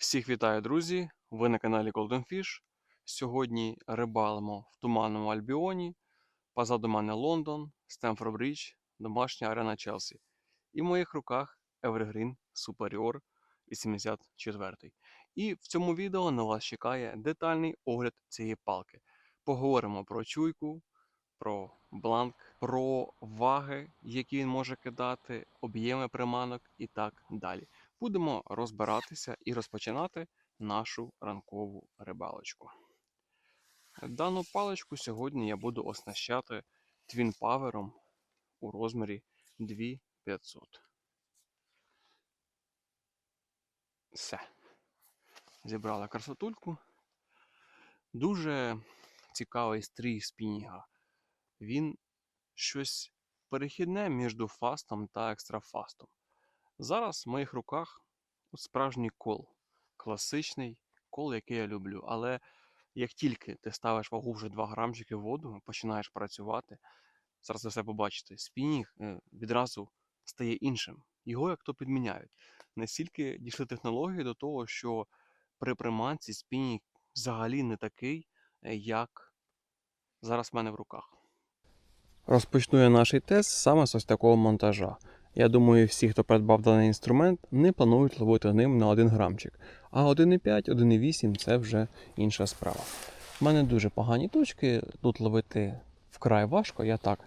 Всіх вітаю, друзі! Ви на каналі Golden Fish. Сьогодні рибалимо в туманному Альбіоні. Позаду мене Лондон, Стемфорд Брідж, домашня арена Челсі. І в моїх руках Evergreen Superior 84. І в цьому відео на вас чекає детальний огляд цієї палки. Поговоримо про чуйку, про бланк, про ваги, які він може кидати, об'єми приманок і так далі будемо розбиратися і розпочинати нашу ранкову рибалочку. Дану паличку сьогодні я буду оснащати Power у розмірі 2500. Все. Зібрала красотульку. Дуже цікавий стрій спінінга. Він щось перехідне між фастом та екстрафастом. Зараз в моїх руках справжній кол. Класичний кол, який я люблю. Але як тільки ти ставиш вагу вже 2 грамчики воду, починаєш працювати, зараз все побачите, спінінг е, відразу стає іншим. Його як то підміняють. Настільки дійшли технології до того, що при приманці спінінг взагалі не такий, е, як зараз в мене в руках. Розпочну я наш тест саме з ось такого монтажа. Я думаю, всі, хто придбав даний інструмент, не планують ловити ним на 1 грамчик. А 1,5, 1,8 це вже інша справа. У мене дуже погані точки, тут ловити вкрай важко, я так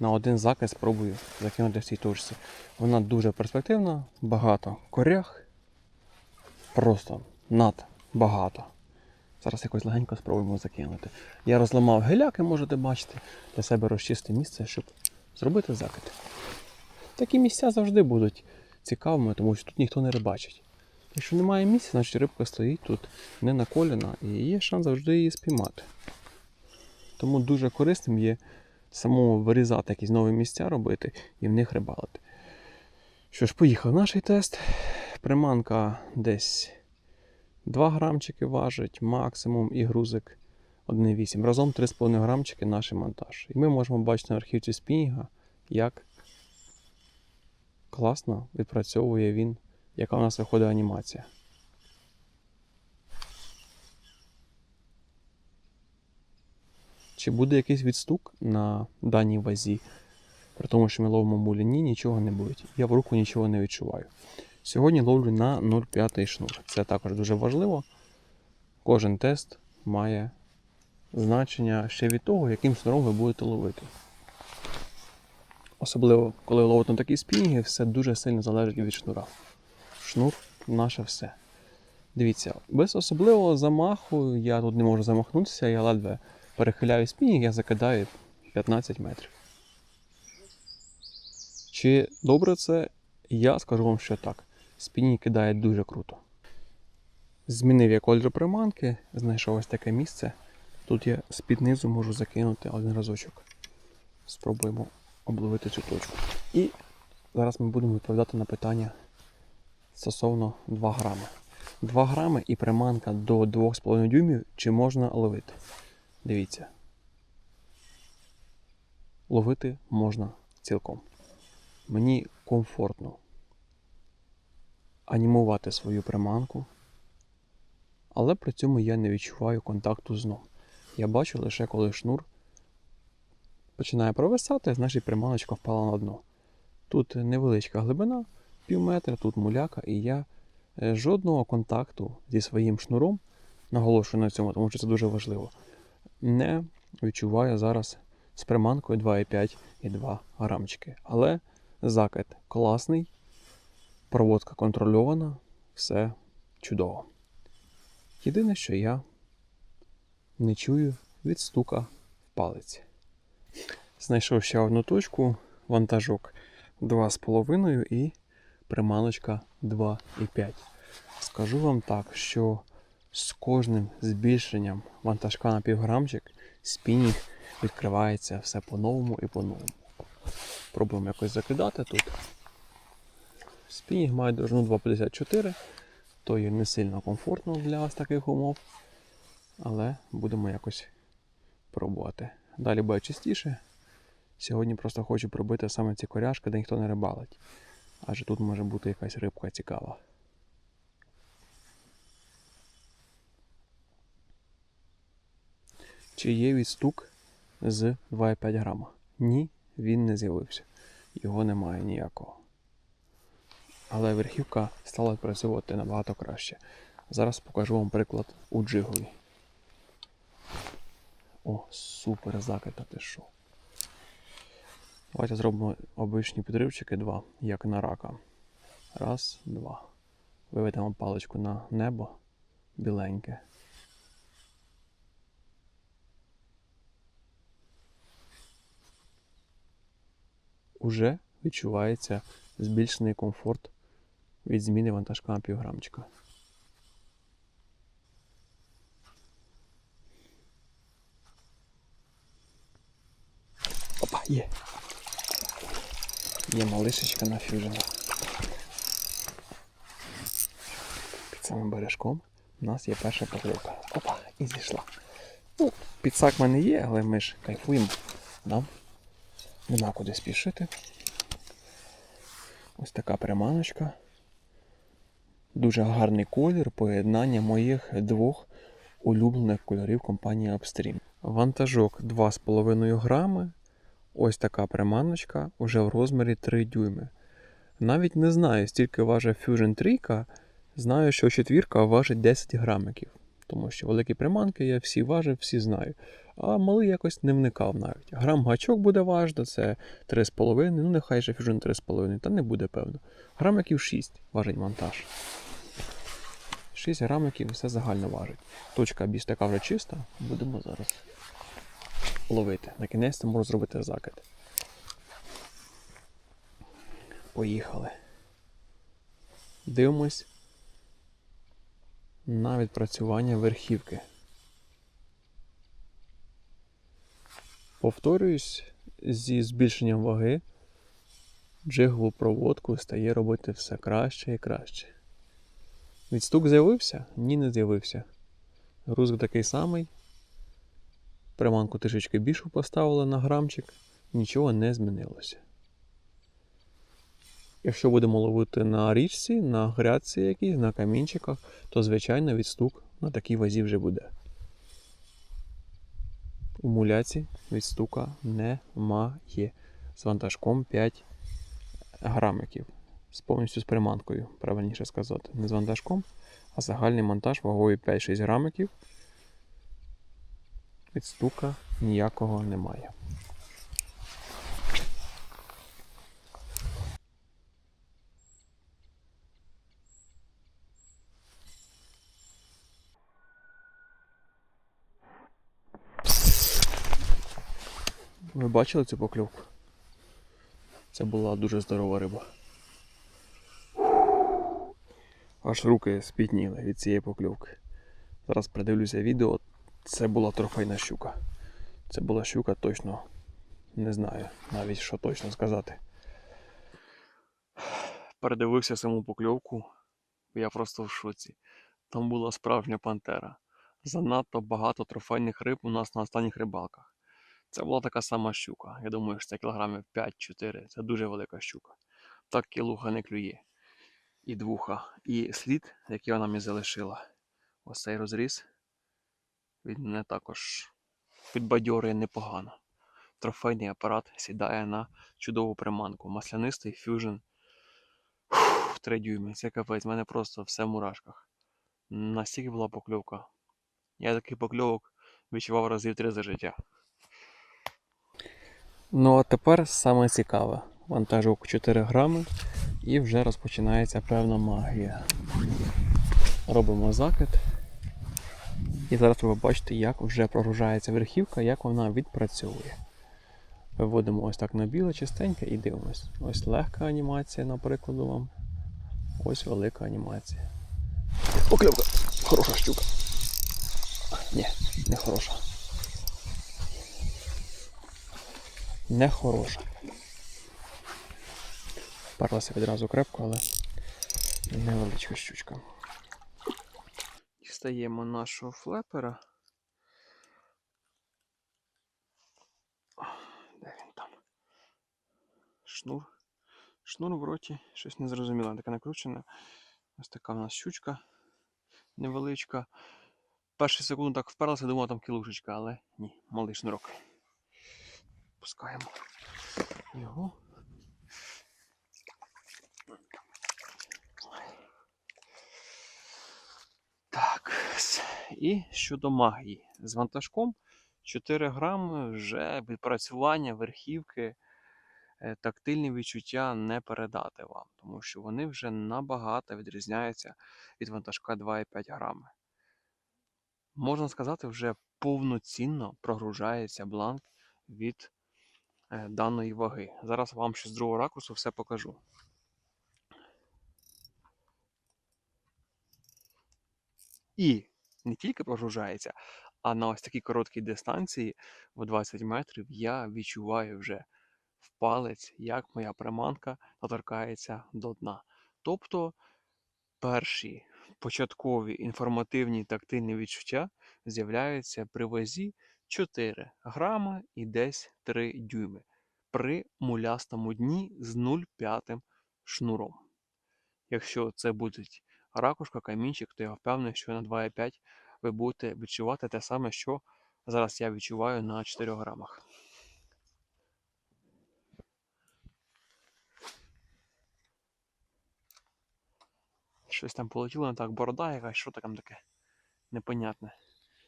на один закид спробую закинути в цій точці. Вона дуже перспективна, багато корях, просто над багато. Зараз якось легенько спробуємо закинути. Я розламав геляки, можете бачити, для себе розчистив місце, щоб зробити закид. Такі місця завжди будуть цікавими, тому що тут ніхто не рибачить. Якщо немає місця, значить рибка стоїть тут не на коліна і є шанс завжди її спіймати. Тому дуже корисним є самому вирізати якісь нові місця робити і в них рибалити. Що ж, поїхав наш тест. Приманка десь 2 грамчики важить, максимум і грузик 1,8. Разом 3,5 грамчики наш монтаж. І ми можемо бачити на архівці спінінга, як класно відпрацьовує він, яка у нас виходить анімація. Чи буде якийсь відстук на даній вазі? При тому, що ми ловимо мулі, ні, нічого не буде. Я в руку нічого не відчуваю. Сьогодні ловлю на 0,5 шнур. Це також дуже важливо. Кожен тест має значення ще від того, яким шнуром ви будете ловити. Особливо, коли ловити на такі спінінги, все дуже сильно залежить від шнура. Шнур наше все. Дивіться, без особливого замаху я тут не можу замахнутися, я ледве перехиляю спінінг, я закидаю 15 метрів. Чи добре це? Я скажу вам, що так. Спінінг кидає дуже круто. Змінив я кольор приманки, знайшов ось таке місце. Тут я з-під низу можу закинути один разочок. Спробуємо обловити цю точку. І зараз ми будемо відповідати на питання стосовно 2 грами. 2 грами і приманка до 2,5 дюймів чи можна ловити. Дивіться. Ловити можна цілком. Мені комфортно анімувати свою приманку, але при цьому я не відчуваю контакту з дном. Я бачу лише коли шнур починає провисати, значить приманочка впала на дно. Тут невеличка глибина, пів метра, тут муляка, і я е, жодного контакту зі своїм шнуром, наголошую на цьому, тому що це дуже важливо, не відчуваю зараз з приманкою 2,5 і 2 грамчики. Але закид класний, проводка контрольована, все чудово. Єдине, що я не чую від стука в палиці. Знайшов ще одну точку, вантажок 2,5 і приманочка 2,5. Скажу вам так, що з кожним збільшенням вантажка на півграмчик спінінг відкривається все по-новому і по-новому. Пробуємо якось закидати тут. Спінінг має довжину 2,54, то є не сильно комфортно для ось таких умов. Але будемо якось пробувати. Далі буде частіше. Сьогодні просто хочу пробити саме ці коряшки, де ніхто не рибалить. Адже тут може бути якась рибка цікава. Чи є відстук з 2,5 грама? Ні, він не з'явився. Його немає ніякого. Але верхівка стала працювати набагато краще. Зараз покажу вам приклад у джигові. О, супер закита ти що. Давайте зробимо обичні підривчики два, як на рака. Раз, два. Виведемо паличку на небо біленьке. Уже відчувається збільшений комфорт від зміни вантажка на півграмчика. Опа, є. Є малишечка на фюжена. Під самим бережком у нас є перша покльовка. Опа, і зійшла. Ну, підсак в мене є, але ми ж кайфуємо. Нам нема куди спішити. Ось така приманочка. Дуже гарний колір, поєднання моїх двох улюблених кольорів компанії Upstream. Вантажок 2,5 грами. Ось така приманочка уже в розмірі 3 дюйми. Навіть не знаю, стільки важить Fusion 3. Знаю, що четвірка важить 10 грамиків. Тому що великі приманки я всі важив, всі знаю. А малий якось не вникав навіть. Грам гачок буде важно, це 3,5, ну нехай же Fusion 3,5, та не буде певно. Грамиків 6 важить монтаж. 6 грамиків все загально важить. Точка більш вже чиста, будемо зараз ловити. На кінець можу зробити закид. Поїхали. Дивимось на відпрацювання верхівки. Повторююсь, зі збільшенням ваги джигову проводку стає робити все краще і краще. Відстук з'явився? Ні, не з'явився. Груз такий самий. Приманку трішечки більшу поставили на грамчик, нічого не змінилося. Якщо будемо ловити на річці, на грядці якійсь, на камінчиках, то звичайно відстук на такій вазі вже буде. У муляці відстука немає. З вантажком 5 грамиків. З повністю з приманкою, правильніше сказати. Не з вантажком, а загальний монтаж вагою 5-6 грамиків. Відстука ніякого немає. Ви бачили цю покльовку? Це була дуже здорова риба. Аж руки спітніли від цієї покльовки. Зараз придивлюся відео. Це була трофейна щука. Це була щука точно. Не знаю навіть що точно сказати. Передивився саму покльовку. Я просто в шоці. Там була справжня пантера. Занадто багато трофейних риб у нас на останніх рибалках. Це була така сама щука. Я думаю, що це кілограмів 5-4. Це дуже велика щука. Так кілуха не клює. І двуха. І слід, який вона мені залишила. Ось цей розріз. Він мене також підбадьорює непогано. Трофейний апарат сідає на чудову приманку. Маслянистий фюжн 3 дюйми. Це капець, в мене просто все в мурашках. Настільки була покльовка. Я такий покльовок відчував разів три за життя. Ну а тепер саме цікаве. Вантажок 4 грами і вже розпочинається певна магія. Робимо закид. І зараз ви побачите, як вже прогружається верхівка, як вона відпрацьовує. Виводимо ось так на біле, чистеньке і дивимось. Ось легка анімація, наприклад, вам. Ось велика анімація. Покльовка! Хороша щука. Ні, не хороша. Не хороша. Парлася відразу крепко, але невеличка щучка. Дістаємо нашого флепера. Де він там? Шнур. Шнур в роті, щось незрозуміле, така накручена. Ось така в нас щучка невеличка. перші секунди так вперлася, думав там кілушечка, але ні, малий шнурок. Пускаємо його. Так. с- І щодо магії. З вантажком 4 грами вже відпрацювання верхівки, е, тактильні відчуття не передати вам, тому що вони вже набагато відрізняються від вантажка 2,5 грами. Можна сказати, вже повноцінно прогружається бланк від е, даної ваги. Зараз вам ще з другого ракурсу все покажу. І не тільки прогружається, а на ось такій короткій дистанції в 20 метрів я відчуваю вже в палець, як моя приманка доторкається до дна. Тобто перші початкові інформативні тактильні відчуття з'являються при вазі 4 грами і десь 3 дюйми при мулястому дні з 0,5 шнуром. Якщо це будуть ракушка, камінчик, то я впевнений, що на 2,5 ви будете відчувати те саме, що зараз я відчуваю на 4 грамах. Щось там полетіло не так, борода якась, що там таке непонятне.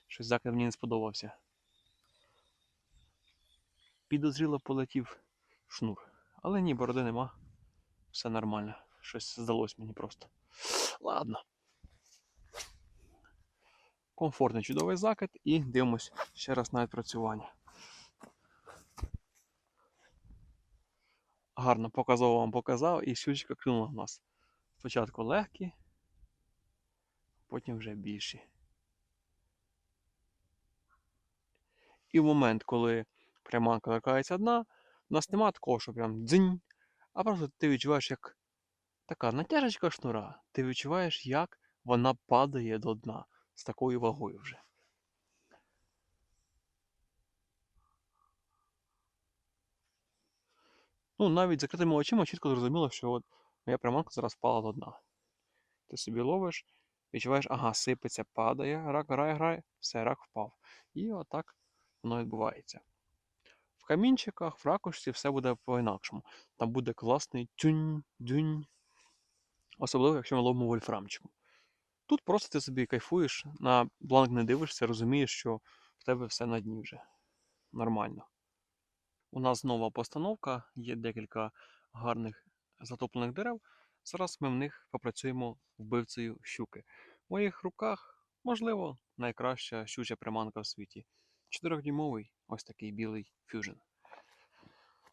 Щось закид мені не сподобався. Підозріло полетів шнур. Але ні, бороди нема. Все нормально. Щось здалось мені просто. Ладно. Комфортний чудовий закид і дивимось ще раз на відпрацювання. Гарно показово вам показав і щучка клюнула в нас. Спочатку легкі, потім вже більші. І в момент, коли приманка торкається дна, у нас нема такого, що прям дзинь, а просто ти відчуваєш, як така натяжечка шнура. Ти відчуваєш, як вона падає до дна з такою вагою вже. Ну, навіть закритими очима чітко зрозуміло, що от моя приманка зараз впала до дна. Ти собі ловиш, відчуваєш, ага, сипеться, падає, рак грає, грає, все, рак впав. І отак воно відбувається. В камінчиках, в ракушці все буде по-інакшому. Там буде класний тюнь, дюнь. Особливо, якщо ми ловимо вольфрамчиком. Тут просто ти собі кайфуєш, на бланк не дивишся, розумієш, що в тебе все на дні вже нормально. У нас нова постановка, є декілька гарних затоплених дерев. Зараз ми в них попрацюємо вбивцею щуки. В моїх руках, можливо, найкраща щуча приманка в світі. 4-дюймовий ось такий білий фюжн.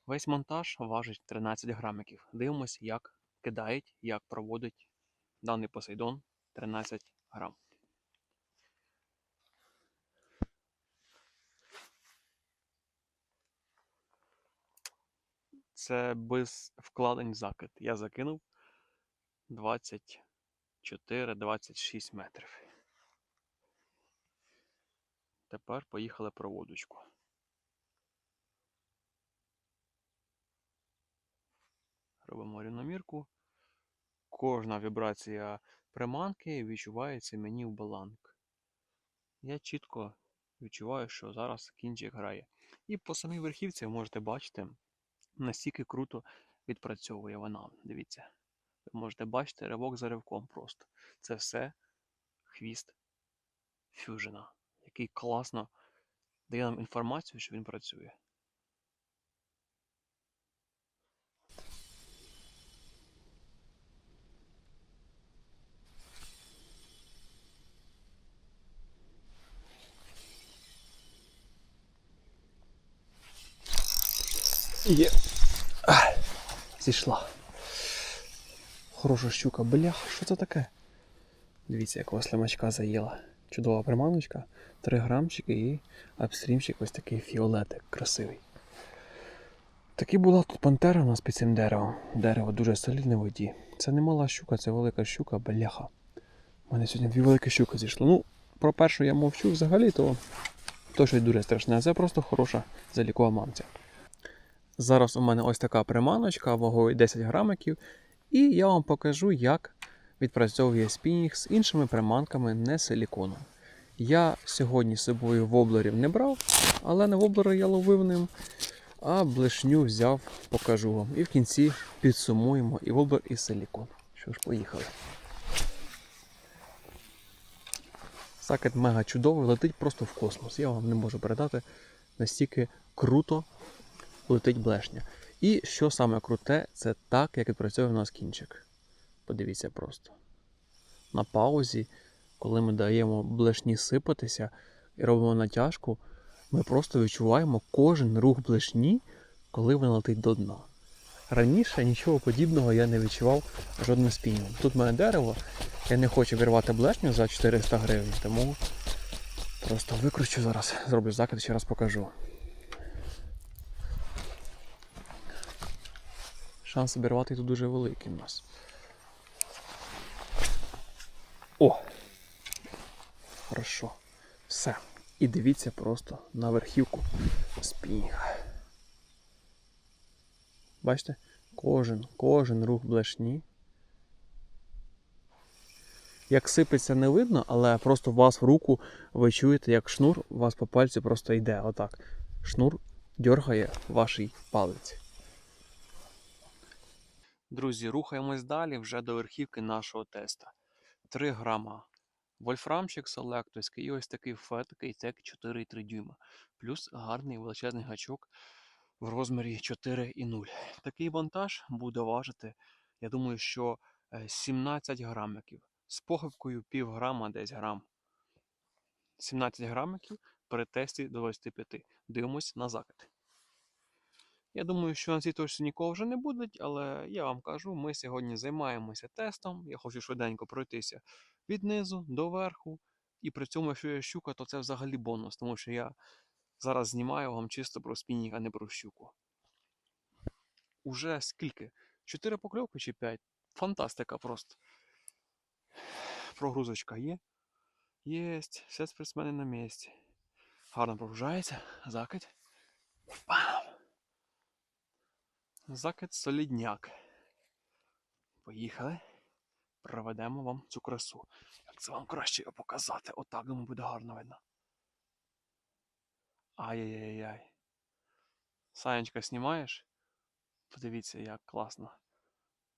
Весь монтаж важить 13 грамиків. Дивимось, як кидають, як проводить даний посейдон 13 грам. Це без вкладень закид. Я закинув 24-26 метрів. Тепер поїхали проводочку. Робимо рівномірку. Кожна вібрація приманки відчувається мені в баланк. Я чітко відчуваю, що зараз кінчик грає. І по самій верхівці ви можете бачити, настільки круто відпрацьовує вона. Дивіться. Ви можете бачити ривок за ривком просто. Це все хвіст фюжена, який класно дає нам інформацію, що він працює. Є. Зійшла. Хороша щука. Бляха, що це таке? Дивіться, якого слимачка заїла. Чудова приманочка. 3 грамчики і апстрімчик ось такий фіолетик красивий. Такі була тут пантера у нас під цим деревом. Дерево дуже солідне в воді. Це не мала щука, це велика щука, бляха. У мене сьогодні дві великі щуки зійшли. Ну, про першу я мовчу взагалі, то, то щось дуже страшне. Це просто хороша залікова мамця. Зараз у мене ось така приманочка вагою 10 грамиків. І я вам покажу, як відпрацьовує спінінг з іншими приманками не силіконом. Я сьогодні з собою воблерів не брав, але на воблери я ловив ним, а блешню взяв, покажу вам. І в кінці підсумуємо і воблер, і силікон. Що ж, поїхали. Сакет мега чудовий, летить просто в космос. Я вам не можу передати настільки круто летить блешня. І що саме круте, це так, як відпрацьовує в нас кінчик. Подивіться просто. На паузі, коли ми даємо блешні сипатися і робимо натяжку, ми просто відчуваємо кожен рух блешні, коли вона летить до дна. Раніше нічого подібного я не відчував жодним спінінгом. Тут в мене дерево, я не хочу вирвати блешню за 400 гривень, тому просто викручу зараз, зроблю закид, ще раз покажу. Шанс обірвати тут дуже великий у нас. О! Хорошо. Все. І дивіться просто на верхівку спінінга. Бачите? Кожен, кожен рух блешні. Як сипеться, не видно, але просто у вас в руку ви чуєте, як шнур у вас по пальці просто йде. Отак. Шнур дергає вашій палиці. Друзі, рухаємось далі вже до верхівки нашого теста. 3 грама вольфрамчик селектовський і ось такий фет кейтек 4,3 дюйма. Плюс гарний величезний гачок в розмірі 4,0. Такий вантаж буде важити, я думаю, що е, 17 грамиків. З похибкою пів грама десь грам. 17 грамиків при тесті до 25. Дивимось на закид. Я думаю, що на цій точці нікого вже не буде, але я вам кажу, ми сьогодні займаємося тестом. Я хочу швиденько пройтися від низу до верху. І при цьому, якщо є щука, то це взагалі бонус, тому що я зараз знімаю вам чисто про спінінг, а не про щуку. Уже скільки? Чотири покльовки чи п'ять? Фантастика просто. Прогрузочка є. Єсть, все спортсмени на місці. Гарно прогружається. Закид. Бам! Закид солідняк. Поїхали. Проведемо вам цю красу. Як це вам краще його показати? Отак думаю, буде гарно видно. Ай-яй-яй-яй. Санечка, знімаєш? Подивіться, як класно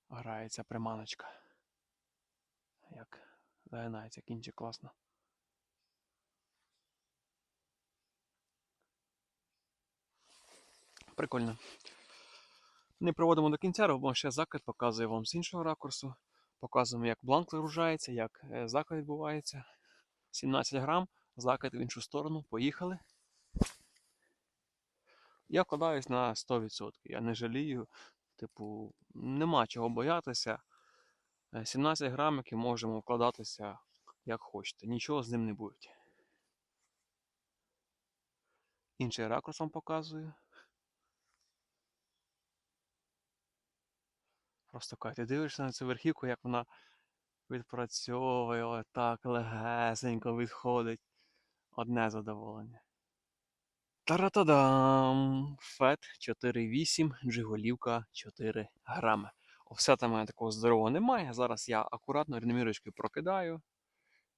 грається приманочка. Як загинається кінчик класно. Прикольно. Не проводимо до кінця, робимо ще закид, показую вам з іншого ракурсу. Показуємо, як бланк загружається, як е, закид відбувається. 17 грам, закид в іншу сторону. Поїхали. Я вкладаюсь на 100%. Я не жалію. Типу, нема чого боятися. Е, 17 грамиків можемо вкладатися як хочете. Нічого з ним не буде. Інший ракурс вам показую. Просто коли ти дивишся на цю верхівку, як вона відпрацьовує, отак легесенько відходить. Одне задоволення. Таратадам! Фет 4,8, джиголівка 4 грами. Офсета в мене такого здорового немає. Зараз я акуратно рівномірочкою прокидаю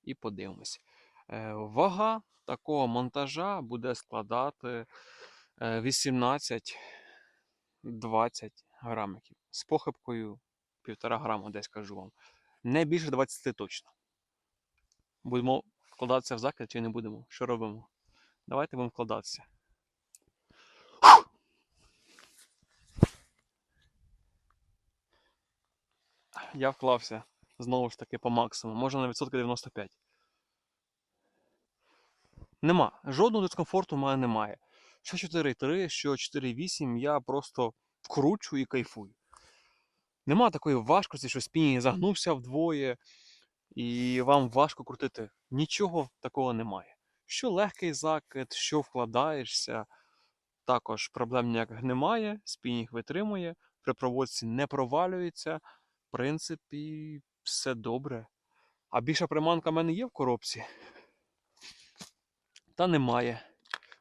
і подивимось. Е, Вага такого монтажа буде складати е, 18-20 грамиків. З похибкою 1,5 грама, десь кажу вам. Не більше 20 точно. Будемо вкладатися в закид чи не будемо? Що робимо? Давайте будемо вкладатися. Я вклався знову ж таки по максимуму. Може на відсотки 95. Нема. Жодного дискомфорту в мене немає. Що 4,3, що 4,8, я просто вкручу і кайфую. Нема такої важкості, що спінінг загнувся вдвоє, і вам важко крутити. Нічого такого немає. Що легкий закид, що вкладаєшся, також проблем ніяких немає, спінінг витримує, при проводці не провалюється. В принципі, все добре. А більша приманка в мене є в коробці? Та немає.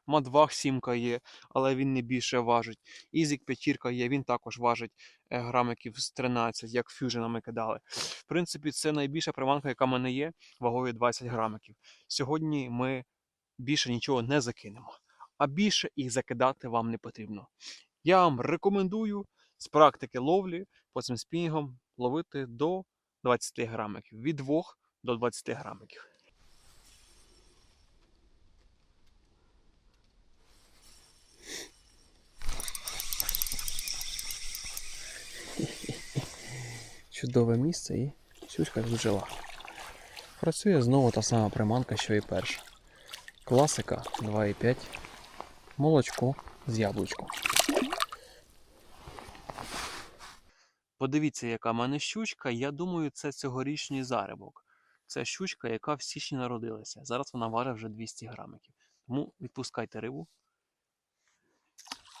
Мадвах сімка є, але він не більше важить. Ізік п'ятірка є, він також важить грамиків з 13, як фюжена ми кидали. В принципі, це найбільша приманка, яка в мене є, вагою 20 грамиків. Сьогодні ми більше нічого не закинемо, а більше їх закидати вам не потрібно. Я вам рекомендую з практики ловлі по цим спінгам ловити до 20 грамиків, від 2 до 20 грамиків. Чудове місце і щучка тут жила. Працює знову та сама приманка, що і перша. Класика 2,5. Молочко з яблучком. Подивіться, яка в мене щучка. Я думаю, це цьогорічний зарибок. Це щучка, яка в січні народилася. Зараз вона варить вже 200 грамиків. Тому відпускайте рибу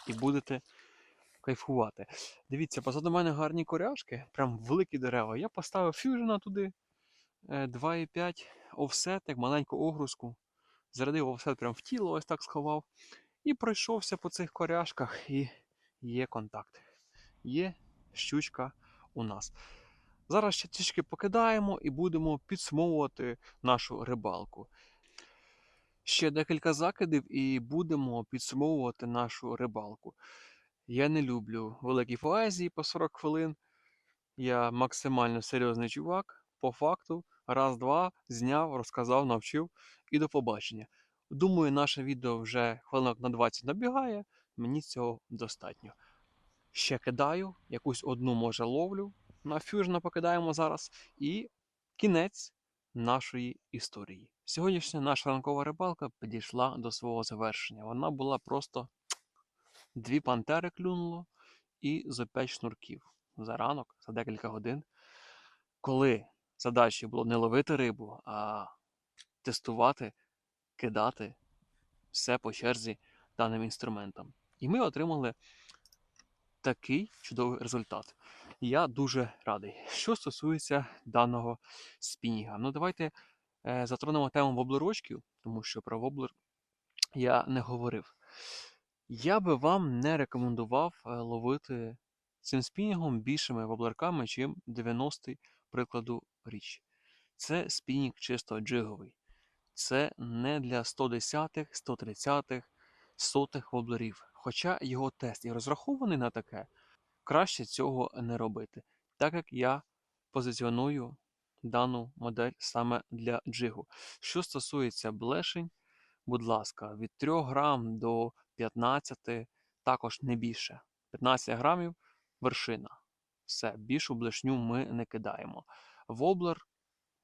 і будете кайфувати. Дивіться, позаду мене гарні коряшки, прям великі дерева. Я поставив фюжена туди е, 2,5 офсет, як маленьку огрузку. Зарядив офсет прям в тіло, ось так сховав. І пройшовся по цих коряшках, і є контакт. Є щучка у нас. Зараз ще трішки покидаємо і будемо підсумовувати нашу рибалку. Ще декілька закидів і будемо підсумовувати нашу рибалку. Я не люблю великі поезії по 40 хвилин. Я максимально серйозний чувак. По факту, раз-два зняв, розказав, навчив і до побачення. Думаю, наше відео вже хвилинок на 20 набігає, мені цього достатньо. Ще кидаю, якусь одну може ловлю. На фюжна покидаємо зараз. І кінець нашої історії. Сьогоднішня наша ранкова рибалка підійшла до свого завершення. Вона була просто дві пантери клюнуло і зо п'ять шнурків за ранок, за декілька годин. Коли задачі було не ловити рибу, а тестувати, кидати все по черзі даним інструментам. І ми отримали такий чудовий результат. Я дуже радий. Що стосується даного спінінга. Ну, давайте е, затронемо тему воблерочків, тому що про воблер я не говорив. Я би вам не рекомендував е, ловити цим спінінгом більшими воблерками, чим 90-й прикладу річ. Це спінінг чисто джиговий. Це не для 110-х, 130-х, 100-х воблерів. Хоча його тест і розрахований на таке, краще цього не робити, так як я позиціоную дану модель саме для джигу. Що стосується блешень, будь ласка, від 3 грам до 15, також не більше. 15 грамів вершина. Все, більшу блешню ми не кидаємо. Воблер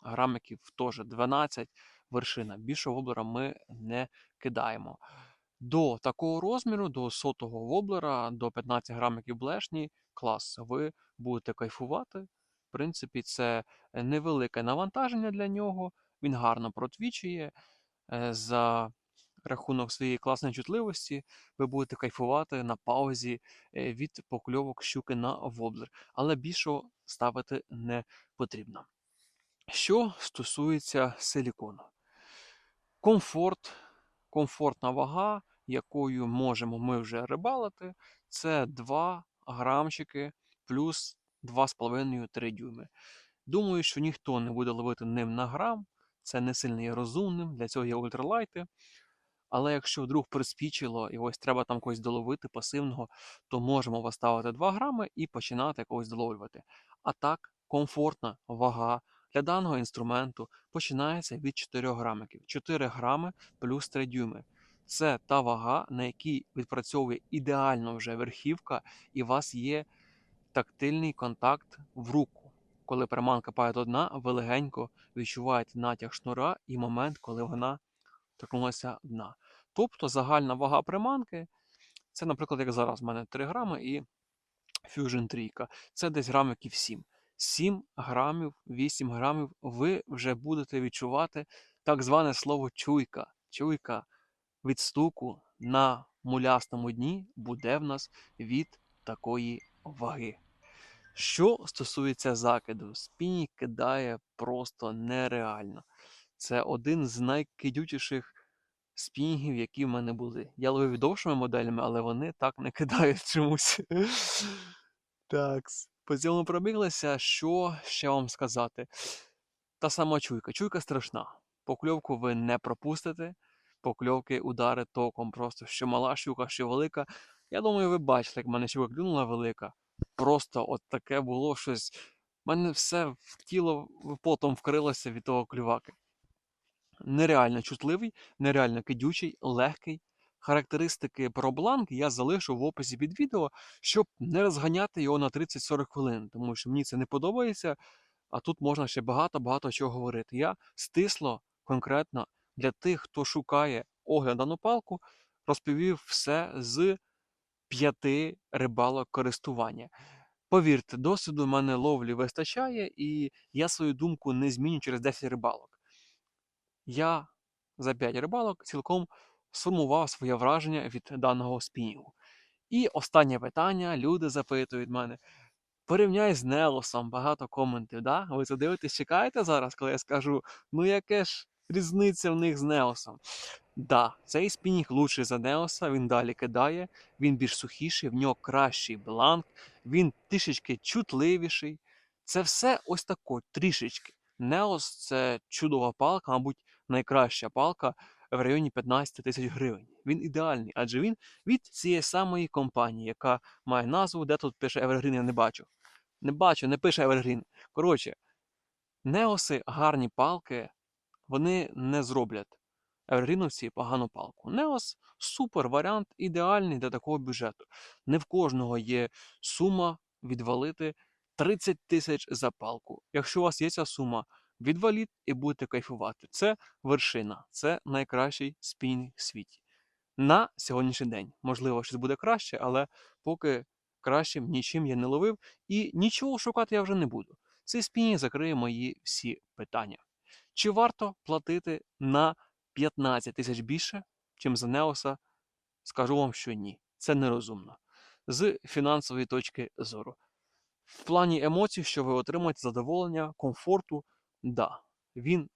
грамиків теж 12 вершина. Більшого воблера ми не кидаємо. До такого розміру, до сотого воблера, до 15 грамиків блешні, клас, ви будете кайфувати. В принципі, це невелике навантаження для нього. Він гарно протвічує. Е, За рахунок своєї класної чутливості, ви будете кайфувати на паузі е, від покльовок щуки на воблер. Але більшого ставити не потрібно. Що стосується силікону, комфорт, комфортна вага, якою можемо ми вже рибалити, це 2 грамчики плюс 2,5-3 дюйми. Думаю, що ніхто не буде ловити ним на грам, це не сильно є розумним, для цього є ультралайти. Але якщо вдруг приспічило і ось треба там когось доловити пасивного, то можемо поставити 2 грами і починати когось доловлювати. А так, комфортна вага для даного інструменту починається від 4 грамиків. 4 грами плюс 3 дюйми. Це та вага, на якій відпрацьовує ідеально вже верхівка, і у вас є тактильний контакт в руку. Коли приманка падає до дна, ви легенько відчуваєте натяг шнура і момент, коли вона торкнулася дна. Тобто загальна вага приманки, це, наприклад, як зараз в мене 3 грами і Fusion 3. Це десь грамиків 7. 7 грамів, 8 грамів ви вже будете відчувати так зване слово чуйка. Чуйка від стуку на мулястому дні буде в нас від такої ваги. Що стосується закиду, спінінг кидає просто нереально. Це один з найкидючіших спінінгів, які в мене були. Я ловив довшими моделями, але вони так не кидають чомусь. Так. По цьому пробіглися. Що ще вам сказати? Та сама чуйка. Чуйка страшна. Покльовку ви не пропустите. Покльовки, удари током, просто що мала щука, що велика. Я думаю, ви бачите, як мене щука клюнула велика. Просто от таке було щось. У мене все в тіло потом вкрилося від того клюваки. Нереально чутливий, нереально кидючий, легкий. Характеристики про бланк я залишу в описі під відео, щоб не розганяти його на 30-40 хвилин, тому що мені це не подобається, а тут можна ще багато-багато чого говорити. Я стисло конкретно для тих, хто шукає огляд на палку, розповів все з п'яти рибалок користування. Повірте, досвіду в мене ловлі вистачає, і я свою думку не зміню через 10 рибалок. Я за 5 рибалок цілком сформував своє враження від даного спінінгу. І останнє питання, люди запитують мене. Порівняй з Нелосом, багато коментів, да? Ви це дивитесь, чекаєте зараз, коли я скажу, ну яке ж різниця в них з Неосом? Да, цей спінінг лучший за Неоса, він далі кидає, він більш сухіший, в нього кращий бланк, він трішечки чутливіший. Це все ось тако, трішечки. Неос це чудова палка, мабуть, найкраща палка в районі 15 тисяч гривень. Він ідеальний, адже він від цієї самої компанії, яка має назву, де тут пише Evergreen, я не бачу. Не бачу, не пише Evergreen. Коротше, Неоси гарні палки, вони не зроблять Evergreenовці погану палку. Неос супер варіант, ідеальний для такого бюджету. Не в кожного є сума відвалити 30 тисяч за палку. Якщо у вас є ця сума, відваліть і будете кайфувати. Це вершина, це найкращий спінінг в світі. На сьогоднішній день. Можливо, щось буде краще, але поки кращим нічим я не ловив і нічого шукати я вже не буду. Цей спінінг закриє мої всі питання. Чи варто платити на 15 тисяч більше, чим за Неоса? Скажу вам, що ні. Це нерозумно. З фінансової точки зору. В плані емоцій, що ви отримаєте задоволення, комфорту, да, він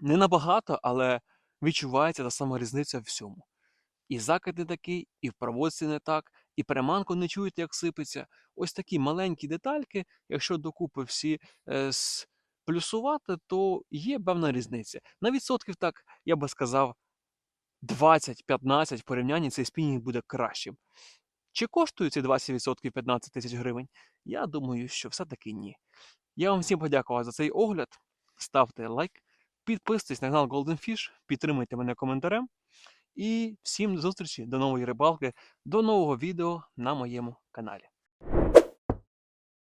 не набагато, але відчувається та сама різниця в всьому. І закид не такий, і в проводці не так, і приманку не чуєте, як сипеться. Ось такі маленькі детальки, якщо докупи всі е, плюсувати, то є певна різниця. На відсотків так, я би сказав, 20-15 в порівнянні цей спінінг буде кращим. Чи коштують ці 20% 15 тисяч гривень? Я думаю, що все-таки ні. Я вам всім подякував за цей огляд. Ставте лайк, підписуйтесь на канал Golden Fish, підтримуйте мене коментарем. І всім до зустрічі, до нової рибалки, до нового відео на моєму каналі.